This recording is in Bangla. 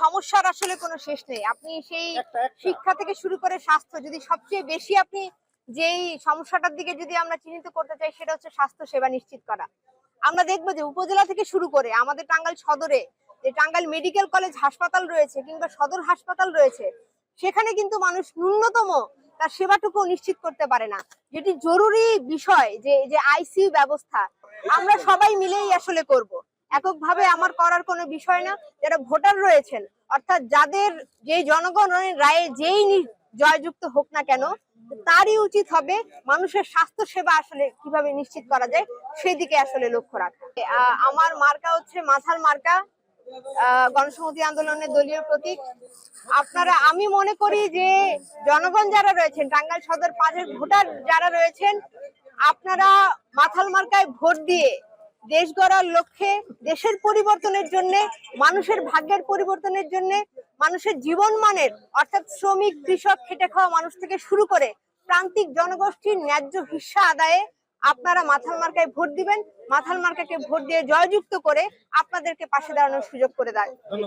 সমস্যার আসলে কোনো শেষ নেই। আপনি সেই শিক্ষা থেকে শুরু করে স্বাস্থ্য যদি সবচেয়ে বেশি আপনি যেই সমস্যাটার দিকে যদি আমরা চিহ্নিত করতে চাই সেটা হচ্ছে স্বাস্থ্য সেবা নিশ্চিত করা। আমরা দেখব যে উপজেলা থেকে শুরু করে আমাদের টাঙ্গাইল সদরে যে টাঙ্গাইল মেডিকেল কলেজ হাসপাতাল রয়েছে কিংবা সদর হাসপাতাল রয়েছে সেখানে কিন্তু মানুষ ন্যূনতম তার সেবাটুকু নিশ্চিত করতে পারে না। যেটি জরুরি বিষয় যে যে আইসিইউ ব্যবস্থা আমরা সবাই মিলেই আসলে করব। এককভাবে আমার করার কোনো বিষয় না, যারা ভোটার রয়েছেন, অর্থাৎ যাদের যে জনগণের রায়ে যেই জয়যুক্ত হোক না কেন, তারই উচিত হবে মানুষের স্বাস্থ্য সেবা আসলে কীভাবে নিশ্চিত করা যায় সেই দিকে আসলে লক্ষ্য রাখা। আমার মার্কা হচ্ছে মাথার মার্কা গণসংহতি আন্দোলনের দলীয় প্রতীক। আপনারা, আমি মনে করি যে জনগণ যারা রয়েছেন, টাঙ্গাইল সদর পাঁচের ভোটার যারা রয়েছেন, আপনারা মাথাল মার্কায় ভোট দিয়ে দেশ গড়ার লক্ষ্যে, দেশের পরিবর্তনের জন্য, মানুষের ভাগ্যের পরিবর্তনের জন্য, মানুষের জীবন মানের, অর্থাৎ শ্রমিক, কৃষক, খেটে খাওয়া মানুষ থেকে শুরু করে প্রান্তিক জনগোষ্ঠীর ন্যায্য হিস্সা আদায়ে আপনারা মাথাল মার্কায় ভোট দিবেন। মাথাল মার্কাকে ভোট দিয়ে জয়যুক্ত করে আপনাদেরকে পাশে দাঁড়ানোর সুযোগ করে দেয়।